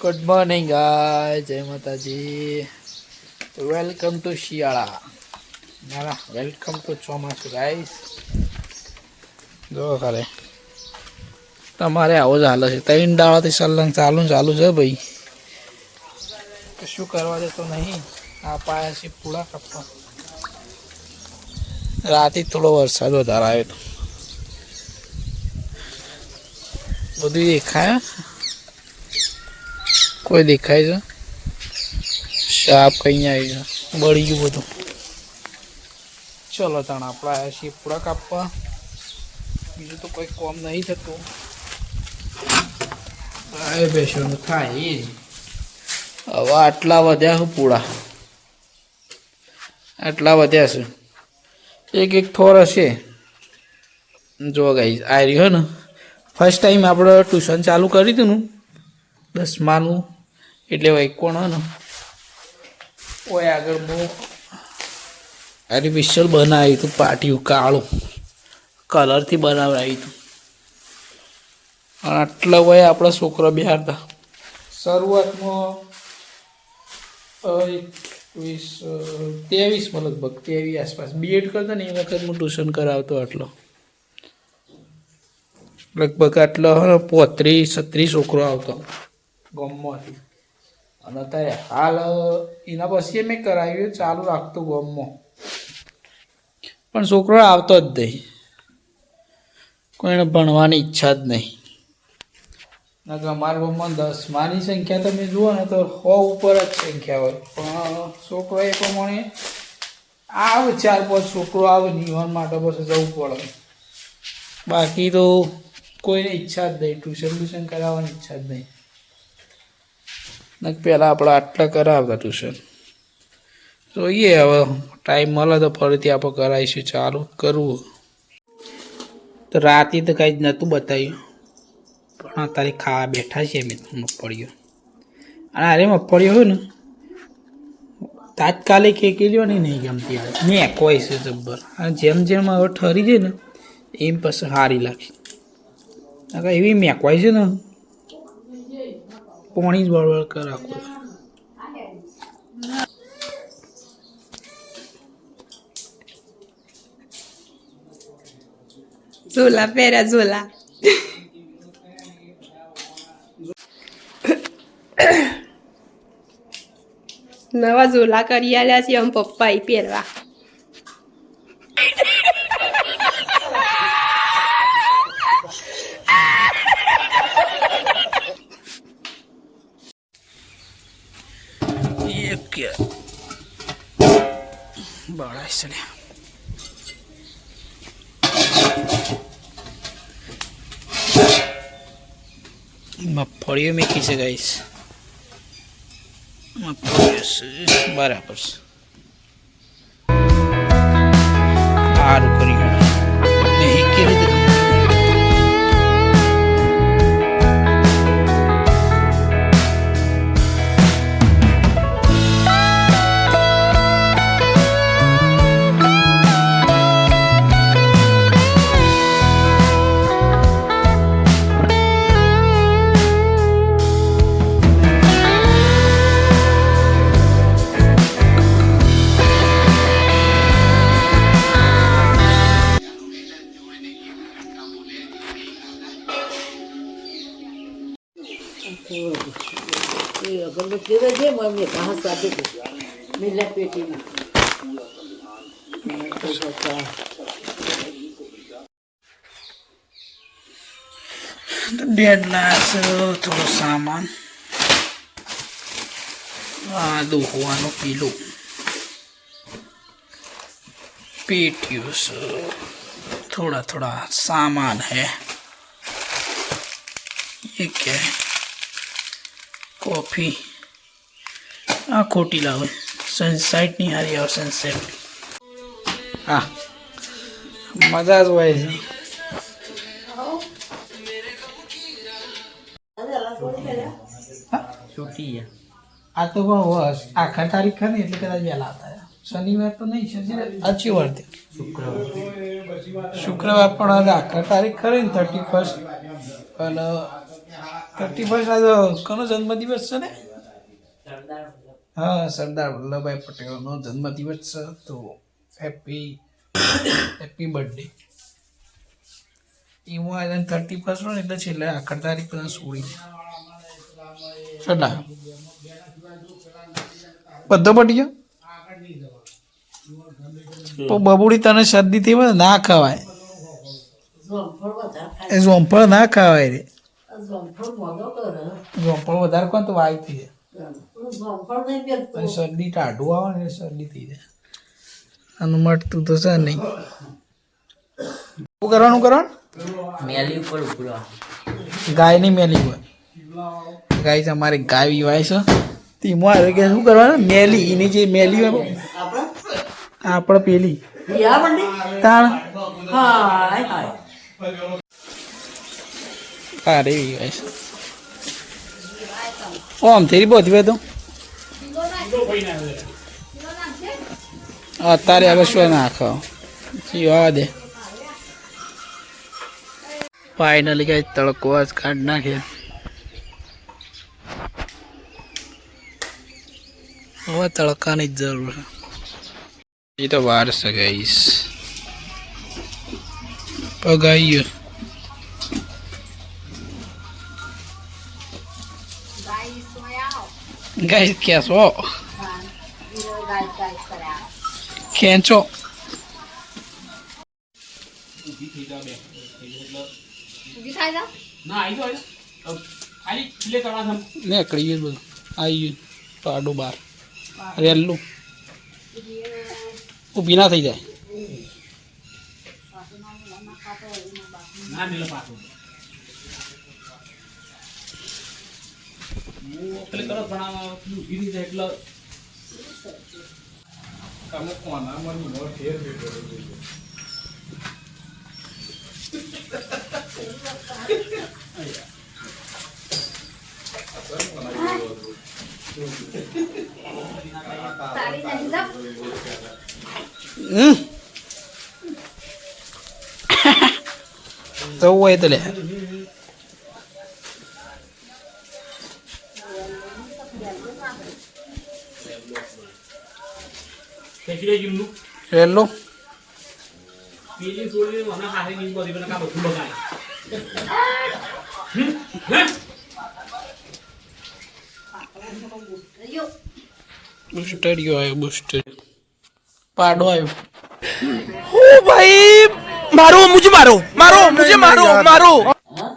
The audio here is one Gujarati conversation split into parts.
ગુડ મોર્નિંગ ગાય જય માતાજી વેલકમ ટુ શિયાળા ના વેલકમ ટુ ચોમાસું ગાઈસ જો ખરે તમારે આવો જ હાલ છે ત્રણ દાડાથી સલંગ ચાલુ ચાલુ છે ભાઈ. કશું કરવા દેતો નહીં. આ પાયા છે પૂળા કાપવા રાતે થોડો વરસાદ વધારે આવ્યો બધું દેખાય કોઈ દેખાય છે? સાપ કઈ આવી છે બળી ગયું બધું. ચલો તણ આપણે આવ્યા છીએ પૂરા કાપવા બીજું તો કોઈ કોમ નહીં થતું. આવે બેસવાનું થાય એ હવે આટલા વધ્યા છે પૂળા આટલા વધ્યા છે એક એક થોર હશે. જો ગઈ આ રહ્યો ને. ફર્સ્ટ ટાઈમ આપણે ટ્યુશન ચાલુ કર્યું હતું ને? દસમાનું. એટલે વૈકોણ ને? ઓય આગળ બહુ આર્ટિફિશિયલ બનાવ્યું હતું પાટિયું કાળું. કલરથી બનાવડાવ્યું હતું આટલા વય આપણા છોકરા બિહાર હતા શરૂઆતમાં એકવીસ ત્રેવીસમાં લગભગ, ત્રેવીસ આસપાસ. બીએડ કરતા ને એ વખત હું ટ્યુશન કરાવતો આટલો. લગભગ આટલો પોત્રીસ, છત્રીસ છોકરો આવતો. ગમમાંથી અને અત્યારે હાલ, એના પછી મેં કરાવ્યું ચાલુ રાખતું ગમમાં. પણ છોકરો આવતો જ નહીં. કોઈને ભણવાની ઈચ્છા જ નહીં. નકર અમારા ગામમાં દસમાની સંખ્યા તમે જુઓ ને તો સો ઉપર જ સંખ્યા હોય. પણ છોકરો એ પ્રમાણે આવે ચાર પાંચ છોકરો આવે, નિવાન માટે પછી જવું પડે. બાકી તો કોઈને ઈચ્છા જ નહીં. ટ્યુશન ટ્યુશન કરાવવાની ઈચ્છા જ નહીં. પહેલાં આપણે આટલા કરાવતા ટ્યુશન જોઈએ હવે ટાઈમ મળે તો ફરીથી આપણે કરાવીશું, ચાલુ કરવું. તો રાતે તો કાંઈ જ નહોતું બતાવ્યું. પણ અત્યારે ખાવા બેઠા છીએ અમે મગફળીઓ અને અરે મગફળીઓ હોય ને, તાત્કાલિક એકેલીઓ નહીં ગમતી આવે. ને કોઈ છે જબ્બર. અને જેમ જેમ હવે ઠરી જાય ને, એમ પછી સારી લાગે એવી મેકવાય છે ને પોણી જ બળબળ કર આખો ઝોલા પહેર્યા ઝોલા નવા ઝોલા કરી આલ્યા છે આમ પપ્પા ઈ પહેરવા બળાય છે લે. મગફળીઓ મેકી છે ગાઈસ મગફળીઓ બરાબર છે. તો છે મમ્મી ઘાસ સાથે મિલા પેટીમાં डेढ़ लाख થોડો સામાન આ દોહવાનું પીલું पेटियों से थोड़ा थोड़ा सामान है ये क्या है कॉफ़ी આ ખોટી લાવે. સનસાઇટની હારી આવે સનસેટ હા. મજા જ હોય છે. આ તો પણ વર્ષ આખા તારીખ ને એટલે કદાચ વહેલા આવતા શનિવાર તો નહીં, શનિવાર અચ્છી વર્તે શુક્રવાર શુક્રવાર પણ આખા તારીખ ખરી ને થર્ટી ફર્સ્ટ અને થર્ટી ફર્સ્ટ આજે કોનો જન્મદિવસ છે ને? હા સરદાર વલ્લભભાઈ પટેલનો જન્મદિવસ છે તો હેપી હેપી બર્થડે એમાં આજે થર્ટી ફર્સ્ટ હોય ને એટલે છેલ્લે આખર તારીખ બધા છોડી સરદાર. બધો પટી ગયો? તો બબુડી તને શરદી થઈ હોય ના ખવાય. જોમફળ એ જોંફળ ના ખાવાય રે. જોમફળ જોંફળ વધારે કોણ તો વાય થઈ જાય. નહીં શરદી ટાઢું આવે ને શરદી થઈ જાય. આનું મટતું તો છે નહીં. શું કરવાનું કરવાનું મેલી ઉપર ઉભરો ગાયની મેલી હોય ગાય છે અમારી ગાય વિવાય છે. તેમાં આવે કે શું કરવાનું? મેલી એની જે મેલી હોય. આપણે? પેલી. તાણ. અરે વિવાય છે. ઓમ થઈ બધી બધું તો. અત્યારે હવે શું નાખો જીવા દે. ફાઇનલી કઈ તડકો જ કાઢ નાખ્યા હવે તડકાની જરૂર છે. એ તો વાર છે ગઈશ પગાઈ ક્યાં કેસો ખેંચો. નીકળી ગયું બધું. આવી ગયું. પાડું બાર રેલું ઊભી ના થઈ જાય. હમ જવું હોય તો લે રેલો બુસ્ટર ગયો આવ્યો બુસ્ટર પાડો આવ્યો હા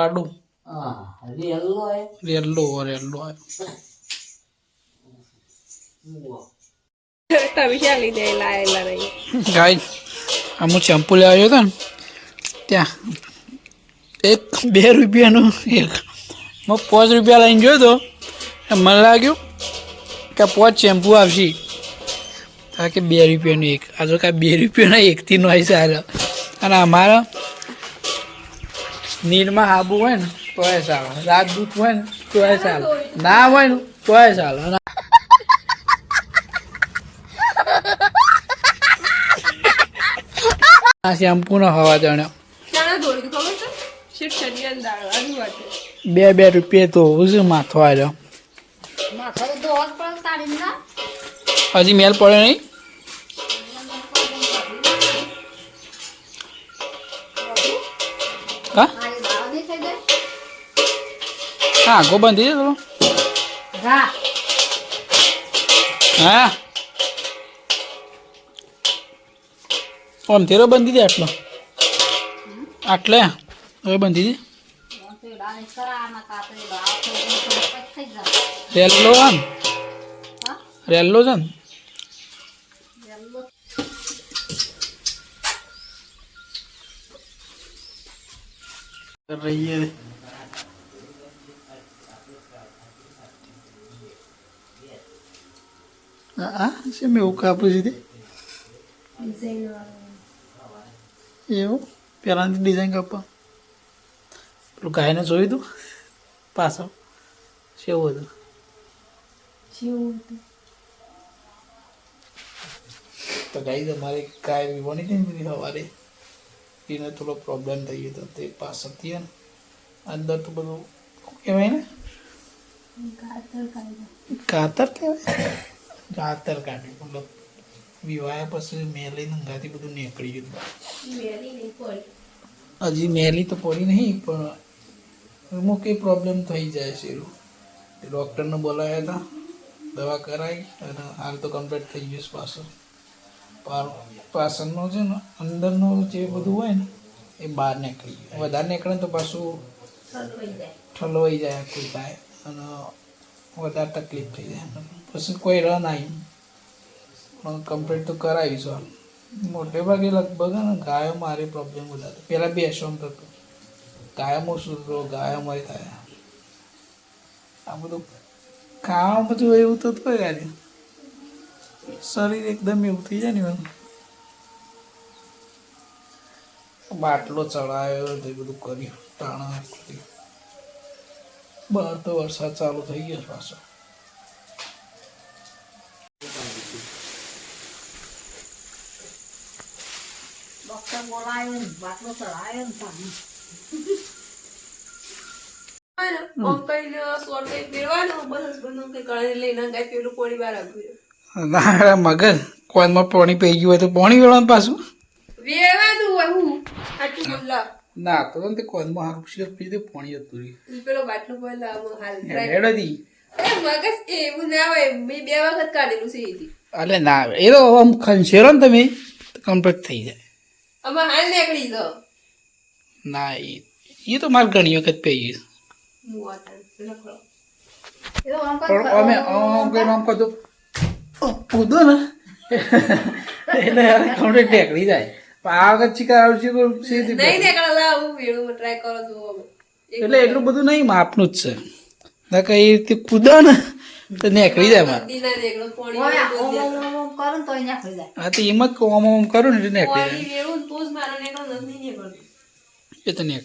મારો હા રેલો હે રેલો રેલો આવ્યો તમે ક્યાં લીધે લાયેલા રહી ગાય અમુક ચંપુ લેવા આવ્યો હતો ને ત્યાં એક બે રૂપિયાનું એક મેં પાંચ રૂપિયા લઈને જોયો હતો મને લાગ્યું કે પાંચ ચેમ્પુ આવશે કારણ કે બે રૂપિયાનું એક આ તો કાંઈ બે રૂપિયાના એકથી નો આવી સારો અને અમારા નીરમાં હાબુ હોય ને તોય સારું રાત દૂધ હોય ને તોય સારું ના હોય ને તોય ચાલે આ શેમ્પૂનો હવા જાણ્યો. છે? બે બે રૂપિયા તો શું માથો આવ્યો હજી મેલ પડે નહીં? હા હા આગો બંધી થોડો. હા. ઓમ તેરો બંધી દે આટલો. આટલે? હવે બંધી દે રેલ્લો આમ? રેલ્લો છે ને? રહીએ. હા છે મેં એવું કાપું છે તે? એવું? પહેલાંથી ડિઝાઇન કાપવા? પેલું ગાયને જોયું હતું પાછળ? કેવું હતું? તો ગાઈ અમારે ગાય વિવાની હતી ને સવારે. એને થોડો પ્રોબ્લેમ થઈ ગયો હતો તે પાછળથી હતી ને અંદર તો બધું કહેવાય ને કાતર કહેવાય? કાતર કાઢ્યું મતલબ વિવાહ પછી મેલી નંગાથી બધું નીકળી ગયું. હજી મેલી તો પડી નહીં પણ એમાં કંઈ પ્રોબ્લેમ થઈ જાય છે ડૉક્ટરને બોલાવ્યા હતા દવા કરાવી અને હાલ તો કમ્પ્લીટ થઈ ગયું છે પાછું. પાછળનો છે ને અંદરનો જે બધું હોય ને એ બહાર નીકળી ગયું. વધારે નીકળે તો પાછું ઠલવાઈ જાય. આખું થાય અને વધારે તકલીફ થઈ જાય. પછી કોઈ રન આવી. પણ કમ્પ્લીટ તો કરાવીશું મોટે ભાગે લગભગ ને ગાયો મારી પ્રોબ્લેમ વધારે. પહેલાં બેસવાનું થતું ગાયોમાં શું તો ગાયો મારી થાય. આ બધું ખાવામાં બધું એવું થતું યાર શરીર એકદમ એવું થઈ જાય ને એમ. બાટલો ચડાવ્યો તે બધું કર્યું કર્યું. બહાર તો વરસાદ ચાલુ થઈ ગયો પાછો. ડોક્ટર બોલાયો ને બાટલો ચડાયો ને પાણી ના મગજ. કોનમાં પાણી પી ગયું હોય તો પાણી વેળવાનું પાછું. ના તો તે કોનમાં હારું સિરપ પી પાણી હતું પેલો બાટલો હાલ હતી એ મગજ એવું ના હોય મેં બે વખત કાઢેલું છે અલે ના એ તો આમ ખંશેરો ને તમે કમ્પ્લીટ થઈ જાય. આમાં હાલ નીકળી જાઓ. ના એ એ તો મારે ઘણી વખત પી ગયું હું આ તાણ લખડો. એ તો આમ પણ અમે આમ આમ કૂદો ને. એટલે કમ્પ્લીટ ટેકડી જાય. પણ આ વખત ચીકા આવશે નહીં ટ્રાય કરો છો એટલે એટલું બધું નહીં માપનું જ છે. ના કઈ રીતે કૂદો ને. તો નીકળી જાય મારે. હા તો એમાં ઓમ ઓમ કરું ને એટલે નીકળી જાય પાણી વેળું ને તો જ મારો નીકળે નથી નીકળતું. એ તો નીકળી